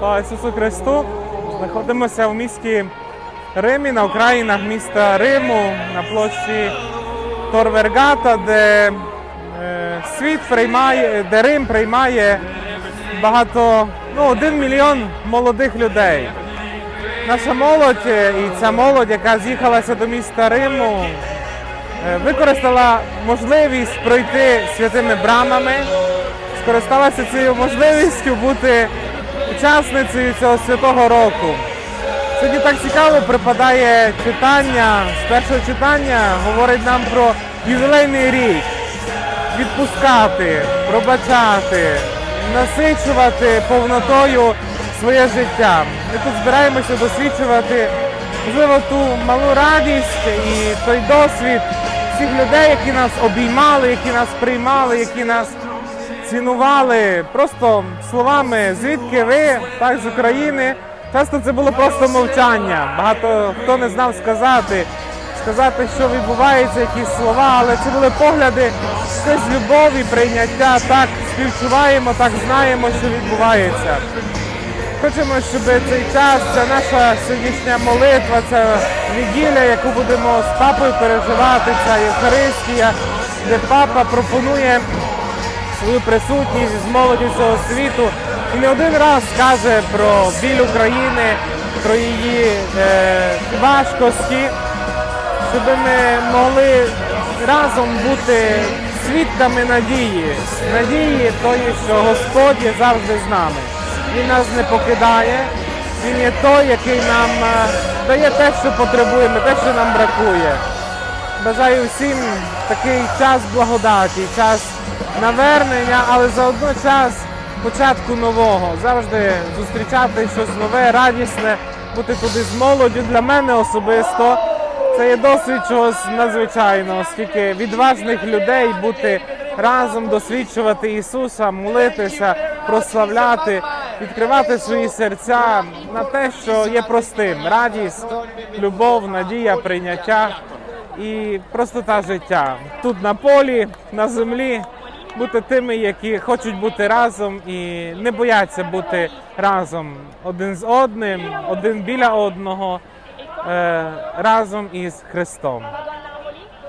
Слава Ісусу Христу! Знаходимося в місті Римі, на окраїнах міста Риму, на площі Торвергата, де е, світ приймає, де Рим приймає багато, ну, один мільйон молодих людей. Наша молодь е, і ця молодь, яка з'їхалася до міста Риму, е, використала можливість пройти святими брамами, скористалася цією можливістю бути учасницею цього святого року. Сьогодні так цікаво припадає читання. З першого читання говорить нам про ювілейний рік. Відпускати, пробачати, насичувати повнотою своє життя. Ми тут збираємося досвідчувати, можливо, ту малу радість і той досвід всіх людей, які нас обіймали, які нас приймали, які нас цінували просто словами, звідки ви, так з України. Часто це було просто мовчання. Багато хто не знав сказати, сказати, що відбувається, якісь слова, але це були погляди щось любові, прийняття. Так співчуваємо, так знаємо, що відбувається. Хочемо, щоб цей час, це наша сьогоднішня молитва, це неділя, яку будемо з папою переживати, ця Євхаристія, де папа пропонує свою присутність з молоді цього світу і не один раз каже про біль України, про її е, важкості, щоб ми могли разом бути свідками надії, надії тої, що Господь є завжди з нами. Він нас не покидає, він є той, який нам е, дає те, що потребуємо, те, що нам бракує. Бажаю всім такий час благодаті, час навернення, але заодно час початку нового. Завжди зустрічати щось нове, радісне, бути туди з молоддю. Для мене особисто це є досвід чогось надзвичайного, скільки відважних людей бути разом, досвідчувати Ісуса, молитися, прославляти, відкривати свої серця на те, що є простим: радість, любов, надія, прийняття і простота життя. Тут на полі, на землі, бути тими, які хочуть бути разом і не бояться бути разом один з одним, один біля одного, е, разом із Христом.